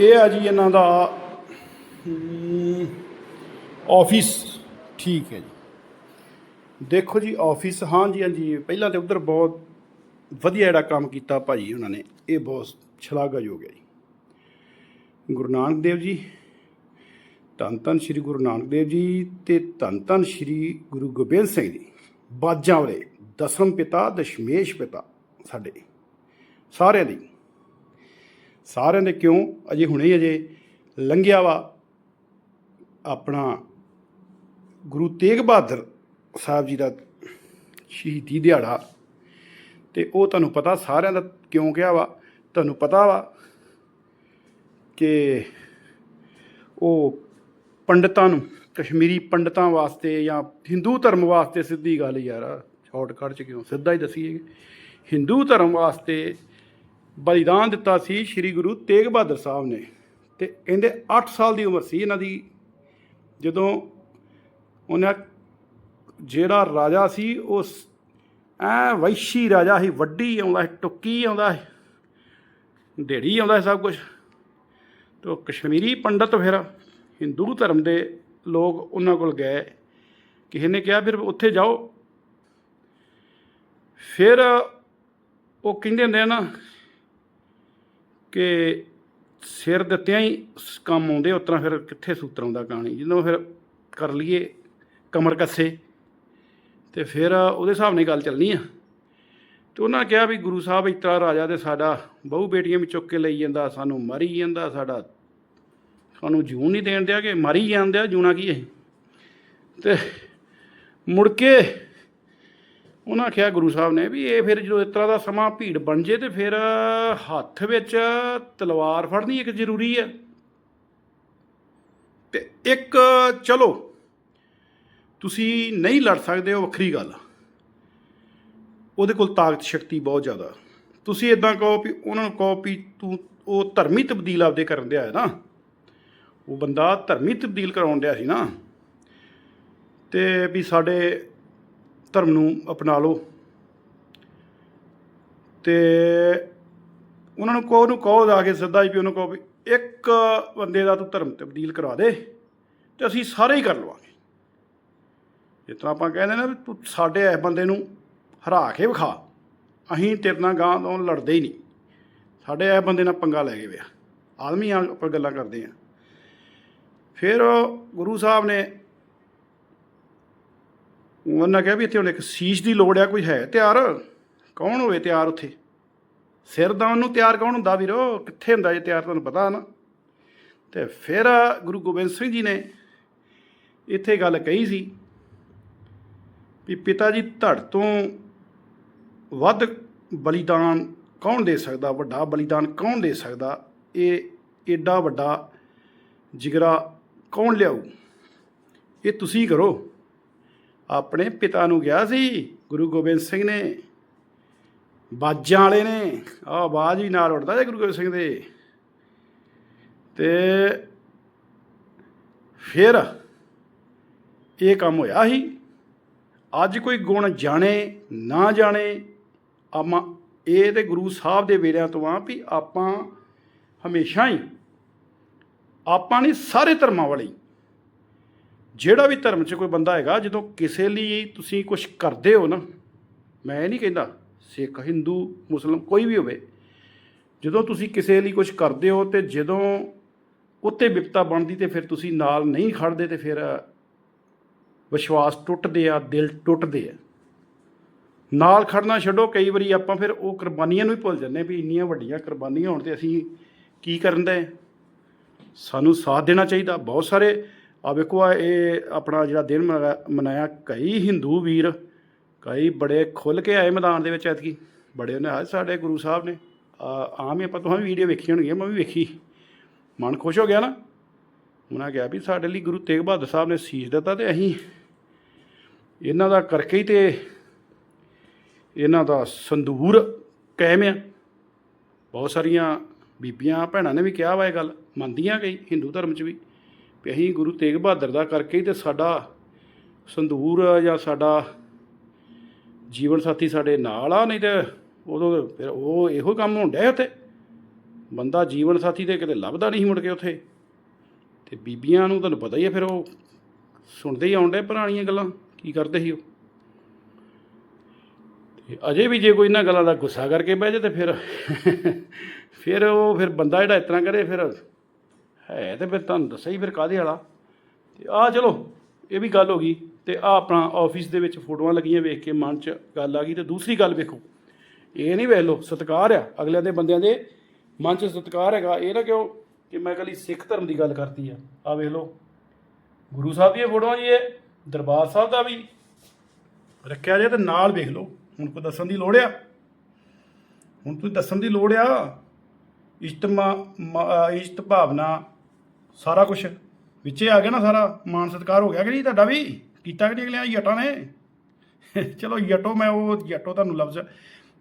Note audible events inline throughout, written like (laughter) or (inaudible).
ਇਹ ਆ ਜੀ ਇਹਨਾਂ ਦਾ ਆਫਿਸ ਠੀਕ ਹੈ ਜੀ। ਦੇਖੋ ਜੀ ਆਫਿਸ ਹਾਂ ਜੀ ਹਾਂ ਜੀ, ਪਹਿਲਾਂ ਤੇ ਉਧਰ ਬਹੁਤ ਵਧੀਆ ਜਿਹੜਾ ਕੰਮ ਕੀਤਾ ਭਾਜੀ ਉਹਨਾਂ ਨੇ। ਇਹ ਬਹੁਤ ਸ਼ਲਾਘਾਯੋਗ ਹੈ ਜੀ। ਗੁਰੂ ਨਾਨਕ ਦੇਵ ਜੀ, ਧੰਨ ਧੰਨ ਸ੍ਰੀ ਗੁਰੂ ਨਾਨਕ ਦੇਵ ਜੀ ਤੇ ਧੰਨ ਧੰਨ ਸ੍ਰੀ ਗੁਰੂ ਗੋਬਿੰਦ ਸਿੰਘ ਜੀ। ਬਾਜਾਂ ਵਾਲੇ ਦਸਮ ਪਿਤਾ, ਦਸ਼ਮੇਸ਼ ਪਿਤਾ ਸਾਡੇ, ਸਾਰਿਆਂ ਦੀ। ਸਾਰਿਆਂ ਦੇ ਕਿਉਂ ਅਜੇ ਹੁਣੇ ਅਜੇ ਲੰਘਿਆ ਵਾ? ਆਪਣਾ ਗੁਰੂ ਤੇਗ ਬਹਾਦਰ ਸਾਹਿਬ ਜੀ ਦਾ ਸ਼ਹੀਦੀ ਦਿਹਾੜਾ। ਤੇ ਉਹ ਤੁਹਾਨੂੰ ਪਤਾ ਸਾਰਿਆਂ ਦਾ ਕਿਉਂ ਕਿਹਾ ਵਾ? ਤੁਹਾਨੂੰ ਪਤਾ ਵਾ ਕਿ ਉਹ ਪੰਡਤਾਂ ਨੂੰ, ਕਸ਼ਮੀਰੀ ਪੰਡਤਾਂ ਵਾਸਤੇ ਜਾਂ ਹਿੰਦੂ ਧਰਮ ਵਾਸਤੇ ਸਿੱਧੀ ਗੱਲ ਯਾਰ, ਸ਼ਾਰਟਕਟ ਚ ਕਿਉਂ? ਸਿੱਧਾ ਹੀ ਦਸੀਏ। ਹਿੰਦੂ ਧਰਮ ਵਾਸਤੇ ਬਲੀਦਾਨ ਦਿੱਤਾ ਸੀ ਸ੍ਰੀ ਗੁਰੂ ਤੇਗ ਬਹਾਦਰ ਸਾਹਿਬ ਨੇ। ਤੇ ਕਹਿੰਦੇ 8 ਸਾਲ ਦੀ ਉਮਰ ਸੀ ਇਹਨਾਂ ਦੀ। ਜਦੋਂ ਉਹਨਾਂ ਜਿਹੜਾ ਰਾਜਾ ਸੀ, ਉਸ ਐ ਵੈਸ਼ੀ ਰਾਜਾ ਸੀ, ਵੱਡੀ ਆਉਂਦਾ ਸੀ, ਟੁੱਕੀ ਆਉਂਦਾ ਸੀ ਢੇੜੀ ਆਉਂਦਾ ਸੀ ਸਭ ਕੁਝ ਤੇ ਕਸ਼ਮੀਰੀ ਪੰਡਤ ਫਿਰ ਹਿੰਦੂ ਧਰਮ ਦੇ ਲੋਕ ਉਹਨਾਂ ਕੋਲ ਗਏ। ਕਿਸੇ ਨੇ ਕਿਹਾ, ਫਿਰ ਉੱਥੇ ਜਾਓ। ਫਿਰ ਉਹ ਕਹਿੰਦੇ ਹੁੰਦੇ ਆ ਨਾ ਕਿ ਸਿਰ ਦਿੱਤਿਆਂ ਹੀ ਸ- ਕੰਮ ਆਉਂਦੇ, ਉਸ ਫਿਰ ਕਿੱਥੇ ਸੂਤਰ ਆਉਂਦਾ ਕਹਾਣੀ? ਜਦੋਂ ਫਿਰ ਕਰ ਲਈਏ, ਕਮਰ ਕੱਸੇ, ਤੇ ਫਿਰ ਉਹਦੇ ਹਿਸਾਬ ਨਾਲ ਗੱਲ ਚੱਲਣੀ ਆ। ਤੇ ਉਹਨਾਂ ਨੇ ਕਿਹਾ ਵੀ ਗੁਰੂ ਸਾਹਿਬ ਇਸ ਰਾਜਾ ਤੇ ਸਾਡਾ ਬਹੁ ਬੇਟੀਆਂ ਵੀ ਚੁੱਕ ਕੇ ਲਈ ਜਾਂਦਾ, ਸਾਨੂੰ ਮਾਰੀ ਜਾਂਦਾ, ਸਾਡਾ ਸਾਨੂੰ ਜੂਨ ਨਹੀਂ ਦੇਣ ਦਿਆ ਕਿ ਮਾਰੀ ਜਾਂਦੇ ਆ, ਜੂਣਾ ਕੀ ਹੈ ਤੇ ਮੁੜ ਕੇ ਉਹਨਾਂ ਕਿਹਾ ਗੁਰੂ ਸਾਹਿਬ ਨੇ ਵੀ ਇਹ ਫਿਰ ਜਦੋਂ ਇਸ ਤਰ੍ਹਾਂ ਦਾ ਸਮਾਂ ਭੀੜ ਬਣ ਜੇ ਤੇ ਫਿਰ ਹੱਥ ਵਿੱਚ ਤਲਵਾਰ ਫੜਨੀ ਇੱਕ ਜ਼ਰੂਰੀ ਹੈ। ਤੇ ਇੱਕ ਚਲੋ, ਤੁਸੀਂ ਨਹੀਂ ਲੜ ਸਕਦੇ, ਉਹ ਵੱਖਰੀ ਗੱਲ ਉਹਦੇ ਕੋਲ ਤਾਕਤ ਸ਼ਕਤੀ ਬਹੁਤ ਜ਼ਿਆਦਾ। ਤੁਸੀਂ ਇਦਾਂ ਕਹੋ ਵੀ ਉਹਨਾਂ ਨੂੰ ਕਹੋ ਵੀ ਤੂੰ ਉਹ ਧਰਮੀ ਤਬਦੀਲ ਆਪਦੇ ਕਰਨ ਦਿਆ ਹੈ ਨਾ। ਉਹ ਬੰਦਾ ਧਰਮੀ ਤਬਦੀਲ ਕਰਾਉਣ ਡਿਆ ਸੀ ਨਾ। ਤੇ ਵੀ ਸਾਡੇ ਧਰਮ ਨੂੰ ਅਪਣਾ ਲਓ। ਤੇ ਉਹਨਾਂ ਨੂੰ ਕਹੋ ਨੂੰ ਕਹੋ ਜਾ ਕੇ ਸਿੱਧਾ ਹੀ ਵੀ ਉਹਨੂੰ ਕਹੋ ਵੀ ਇੱਕ ਬੰਦੇ ਦਾ ਤੂੰ ਧਰਮ ਤਬਦੀਲ ਕਰਵਾ ਦੇ ਤੇ ਅਸੀਂ ਸਾਰੇ ਹੀ ਕਰ ਲਵਾਂਗੇ। ਜਿਸ ਤਰ੍ਹਾਂ ਆਪਾਂ ਕਹਿੰਦੇ ਨਾ ਵੀ ਤੂੰ ਸਾਡੇ ਇਸ ਬੰਦੇ ਨੂੰ ਹਰਾ ਕੇ ਵਿਖਾ। ਅਸੀਂ ਤੇਰੇ ਨਾਲ ਗਾਂ ਤੋਂ ਲੜਦੇ ਹੀ ਨਹੀਂ। ਸਾਡੇ ਇਸ ਬੰਦੇ ਨਾਲ ਪੰਗਾ ਲੈ ਗਏ ਵਿਆ ਆਦਮੀ ਆ, ਆਪਾਂ ਗੱਲਾਂ ਕਰਦੇ ਆ ਫਿਰ ਗੁਰੂ ਸਾਹਿਬ ਨੇ ਉਹਨਾਂ ਕਿਹਾ ਵੀ ਇੱਥੇ ਹੁਣ ਇੱਕ ਸੀਸ਼ ਦੀ ਲੋੜ ਆ, ਕੋਈ ਹੈ ਤਿਆਰ? ਕੌਣ ਹੋਵੇ ਤਿਆਰ ਉੱਥੇ? ਸਿਰਦਾਨ ਨੂੰ ਤਿਆਰ ਕੌਣ ਹੁੰਦਾ ਵੀਰੋ? ਕਿੱਥੇ ਹੁੰਦਾ ਜੇ ਤਿਆਰ ਤੁਹਾਨੂੰ ਪਤਾ ਨਾ? ਤੇ ਫਿਰ ਗੁਰੂ ਗੋਬਿੰਦ ਸਿੰਘ ਜੀ ਨੇ ਇੱਥੇ ਗੱਲ ਕਹੀ ਸੀ ਵੀ ਪਿਤਾ ਜੀ ਧੜ ਤੋਂ ਵੱਧ ਬਲੀਦਾਨ ਕੌਣ ਦੇ ਸਕਦਾ? ਵੱਡਾ ਬਲੀਦਾਨ ਕੌਣ ਦੇ ਸਕਦਾ? ਇਹ ਏਡਾ ਵੱਡਾ ਜਿਗਰਾ ਕੌਣ ਲਿਆਊ? ਇਹ ਤੁਸੀਂ ਕਰੋ। ਆਪਣੇ ਪਿਤਾ ਨੂੰ ਗਿਆ ਸੀ, ਗੁਰੂ ਗੋਬਿੰਦ ਸਿੰਘ ਨੇ। ਬਾਜਾਂ ਵਾਲੇ ਨੇ, ਆਹ ਆਵਾਜ਼ ਵੀ ਨਾਲ ਉੱਡਦਾ ਜੇ ਗੁਰੂ ਗੋਬਿੰਦ ਸਿੰਘ ਦੇ। ਤੇ ਫਿਰ ਇਹ ਕੰਮ ਹੋਇਆ ਸੀ। ਅੱਜ ਕੋਈ ਗੁਣ ਜਾਣੇ, ਨਾ ਜਾਣੇ ਆਮਾ ਇਹ ਤੇ ਗੁਰੂ ਸਾਹਿਬ ਦੇ ਵੇਲਿਆਂ ਤੋਂ ਆ ਵੀ ਆਪਾਂ ਹਮੇਸ਼ਾ ਹੀ, ਆਪਾਂ ਨਹੀਂ ਸਾਰੇ ਧਰਮਾਂ ਵਾਲੇ ਜਿਹੜਾ ਵੀ ਧਰਮ 'ਚ ਕੋਈ ਬੰਦਾ ਹੈਗਾ, ਜਦੋਂ ਕਿਸੇ ਲਈ ਤੁਸੀਂ ਕੁਝ ਕਰਦੇ ਹੋ ਨਾ, ਮੈਂ ਇਹ ਨਹੀਂ ਕਹਿੰਦਾ ਸਿੱਖ, ਹਿੰਦੂ, ਮੁਸਲਮ ਕੋਈ ਵੀ ਹੋਵੇ, ਜਦੋਂ ਤੁਸੀਂ ਕਿਸੇ ਲਈ ਕੁਝ ਕਰਦੇ ਹੋ ਤੇ ਜਦੋਂ ਉੱਤੇ ਵਿਪਤਾ ਬਣਦੀ ਤੇ ਫਿਰ ਤੁਸੀਂ ਨਾਲ ਨਹੀਂ ਖੜਦੇ ਤੇ ਫਿਰ ਵਿਸ਼ਵਾਸ ਟੁੱਟਦੇ ਆ, ਦਿਲ ਟੁੱਟਦੇ ਆ। ਨਾਲ ਖੜਨਾ ਛੱਡੋ, ਕਈ ਵਾਰੀ ਆਪਾਂ ਫਿਰ ਉਹ ਕੁਰਬਾਨੀਆਂ ਨੂੰ ਹੀ ਭੁੱਲ ਜਾਂਦੇ ਵੀ ਇੰਨੀਆਂ ਵੱਡੀਆਂ ਕੁਰਬਾਨੀਆਂ ਹੋਣ ਤੇ ਅਸੀਂ ਕੀ ਕਰਨ ਦੇ? ਸਾਨੂੰ ਸਾਥ ਦੇਣਾ ਚਾਹੀਦਾ। ਬਹੁਤ ਸਾਰੇ ਆ ਵੇਖੋ ਆ, ਇਹ ਆਪਣਾ ਜਿਹੜਾ ਦਿਨ ਮਨਾ- ਮਨਾਇਆ ਕਈ ਹਿੰਦੂ ਵੀਰ, ਕਈ ਬੜੇ ਖੁੱਲ ਕੇ ਆਏ ਮੈਦਾਨ ਦੇ ਵਿੱਚ ਐਤਕੀ। ਬੜੇ ਉਹਨੇ ਆਏ ਸਾਡੇ ਗੁਰੂ ਸਾਹਿਬ ਨੇ। ਆ- ਆਮ ਹੀ ਆਪਾਂ ਤੁਹਾਨੂੰ ਵੀਡੀਓ ਵੇਖੀ ਹੋਣਗੀਆਂ, ਮੈਂ ਵੀ ਵੇਖੀ। ਮਨ ਖੁਸ਼ ਹੋ ਗਿਆ ਨਾ? ਉਹਨਾਂ ਕਿਹਾ ਵੀ ਸਾਡੇ ਲਈ ਗੁਰੂ ਤੇਗ ਬਹਾਦਰ ਸਾਹਿਬ ਨੇ ਸੀਸ ਦਿੱਤਾ ਤੇ ਅਸੀਂ ਇਹਨਾਂ ਦਾ ਕਰਕੇ ਹੀ ਤੇ ਇਹਨਾਂ ਦਾ ਸੰਦੂਰ ਕਾਇਮ ਆ। ਬਹੁਤ ਸਾਰੀਆਂ ਬੀਬੀਆਂ, ਭੈਣਾਂ ਨੇ ਵੀ ਕਿਹਾ ਵਾ ਇਹ ਗੱਲ। ਮੰਨਦੀਆਂ ਕਈ ਹਿੰਦੂ ਧਰਮ 'ਚ ਵੀ। ਵੀ ਅਸੀਂ ਗੁਰੂ ਤੇਗ ਬਹਾਦਰ ਦਾ ਕਰਕੇ ਹੀ ਤੇ ਸਾਡਾ ਸੰਧੂਰ ਜਾਂ ਸਾਡਾ ਜੀਵਨ ਸਾਥੀ ਸਾਡੇ ਨਾਲ ਆ, ਨਹੀਂ ਤੇ ਉਦੋਂ ਫਿਰ ਉਹ ਇਹੋ ਕੰਮ ਹੁੰਦਾ ਉੱਥੇ। ਬੰਦਾ ਜੀਵਨ ਸਾਥੀ ਤੇ ਕਿਤੇ ਲੱਭਦਾ ਨਹੀਂ ਸੀ ਮੁੜ ਕੇ ਉੱਥੇ। ਤੇ ਬੀਬੀਆਂ ਨੂੰ ਤੁਹਾਨੂੰ ਪਤਾ ਹੀ ਹੈ ਫਿਰ ਉਹ ਸੁਣਦੇ ਹੀ ਆਉਂਦੇ ਪੁਰਾਣੀਆਂ ਗੱਲਾਂ, ਕੀ ਕਰਦੇ ਸੀ ਉਹ। ਤੇ ਅਜੇ ਵੀ ਜੇ ਕੋਈ ਇਹਨਾਂ ਗੱਲਾਂ ਦਾ ਗੁੱਸਾ ਕਰਕੇ ਬਹਿ ਜਾਏ ਤੇ ਫਿਰ ਫਿਰ ਉਹ ਫਿਰ ਬੰਦਾ ਜਿਹੜਾ ਇਸ ਤਰ੍ਹਾਂ ਕਰੇ, ਫਿਰ ਹੈ ਤੇ ਫਿਰ ਤੁਹਾਨੂੰ ਦੱਸਿਆ ਹੀ ਫਿਰ ਕਾਹਦੇ ਵਾਲਾ? ਤੇ ਆ ਚਲੋ, ਇਹ ਵੀ ਗੱਲ ਹੋ ਗਈ ਤੇ ਆ ਆਪਣਾ ਆਫਿਸ ਦੇ ਵਿੱਚ ਫੋਟੋਆਂ ਲੱਗੀਆਂ ਵੇਖ ਕੇ ਮਨ 'ਚ ਗੱਲ ਆ ਗਈ ਤੇ ਦੂਸਰੀ ਗੱਲ ਵੇਖੋ, ਇਹ ਨਹੀਂ ਵੇਖ ਲਓ, ਸਤਿਕਾਰ ਆ ਅਗਲਿਆਂ ਦੇ ਬੰਦਿਆਂ ਦੇ ਮਨ 'ਚ ਸਤਿਕਾਰ ਹੈਗਾ, ਇਹ ਨਾ ਕਿਉਂ ਕਿ ਮੈਂ ਕੱਲੀ ਸਿੱਖ ਧਰਮ ਦੀ ਗੱਲ ਕਰਤੀ ਆ। ਆ ਵੇਖ ਲਓ, ਗੁਰੂ ਸਾਹਿਬ ਦੀਆਂ ਫੋਟੋਆਂ ਜੀ ਇਹ, ਦਰਬਾਰ ਸਾਹਿਬ ਦਾ ਵੀ ਰੱਖਿਆ ਜੇ ਤੇ ਨਾਲ ਵੇਖ ਲਓ, ਹੁਣ ਕੋਈ ਦੱਸਣ ਦੀ ਲੋੜ ਆ? ਹੁਣ ਤੁਸੀਂ ਦੱਸਣ ਦੀ ਲੋੜ ਆ? ਇਜਤਮਾ ਮ- ਅਹ ਭਾਵਨਾ ਸਾਰਾ ਕੁਝ ਵਿੱਚੇ ਆ ਗਿਆ ਨਾ ਸਾਰਾ। ਮਾਨ ਸਤਿਕਾਰ ਹੋ ਗਿਆ ਕਿ ਨਹੀਂ ਤੁਹਾਡਾ ਵੀ? ਕੀਤਾ ਕਿ ਨਹੀਂ ਅਗਲਿਆਂ ਜੱਟਾਂ ਨੇ? (laughs) ਚਲੋ ਜੱਟੋ, ਮੈਂ ਉਹ ਜੱਟੋ ਤੁਹਾਨੂੰ ਲਫ਼ਜ਼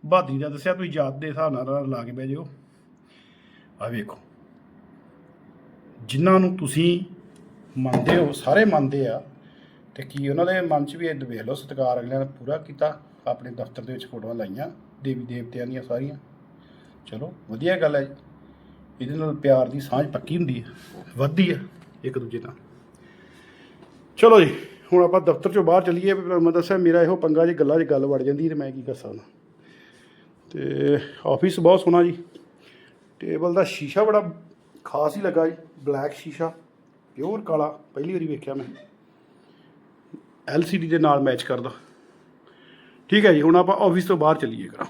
ਬਹਾਦਰੀ ਦਾ ਦੱਸਿਆ, ਤੁਸੀਂ ਯਾਦ ਦੇ ਹਿਸਾਬ ਨਾਲ ਲਾ ਕੇ ਬਹਿ ਜਿਓ ਆ ਵੇਖੋ। ਜਿਨ੍ਹਾਂ ਨੂੰ ਤੁਸੀਂ ਮੰਨਦੇ ਹੋ, ਸਾਰੇ ਮੰਨਦੇ ਆ, ਤੇ ਕੀ ਉਹਨਾਂ ਦੇ ਮਨ 'ਚ ਵੀ ਇਹ ਵੇਖ ਲਓ, ਸਤਿਕਾਰ ਅਗਲਿਆਂ ਨੇ ਪੂਰਾ ਕੀਤਾ, ਆਪਣੇ ਦਫ਼ਤਰ ਦੇ ਵਿੱਚ ਫੋਟੋਆਂ ਲਾਈਆਂ ਦੇਵੀ ਦੇਵਤਿਆਂ ਦੀਆਂ ਸਾਰੀਆਂ। ਚਲੋ, ਵਧੀਆ ਗੱਲ ਹੈ ਜੀ। ਇਹਦੇ ਨਾਲ ਪਿਆਰ ਦੀ ਸਾਂਝ ਪੱਕੀ ਹੁੰਦੀ ਹੈ ਵੱਧਦੀ ਹੈ ਇੱਕ ਦੂਜੇ ਨਾਲ। ਚਲੋ ਜੀ, ਹੁਣ ਆਪਾਂ ਦਫ਼ਤਰ ਚੋਂ ਬਾਹਰ ਚੱਲੀਏ, ਮੈਂ ਦੱਸਿਆ ਮੇਰਾ ਇਹੋ ਪੰਗਾ ਜੇ ਗੱਲਾਂ 'ਚ ਗੱਲ ਵੜ ਜਾਂਦੀ ਤੇ ਮੈਂ ਕੀ ਕਰ ਸਕਦਾ। ਤੇ ਆਫਿਸ ਬਹੁਤ ਸੋਹਣਾ ਜੀ। ਟੇਬਲ ਦਾ ਸ਼ੀਸ਼ਾ ਬੜਾ ਖਾਸ ਹੀ ਲੱਗਾ ਜੀ, ਬਲੈਕ ਸ਼ੀਸ਼ਾ, ਪਿਓਰ ਕਾਲਾ, ਪਹਿਲੀ ਵਾਰੀ ਵੇਖਿਆ ਮੈਂ। LCD ਦੇ ਨਾਲ ਮੈਚ ਕਰਦਾ। ਠੀਕ ਹੈ ਜੀ, ਹੁਣ ਆਪਾਂ ਆਫਿਸ ਤੋਂ ਬਾਹਰ ਚੱਲੀਏ ਕਰਾਂ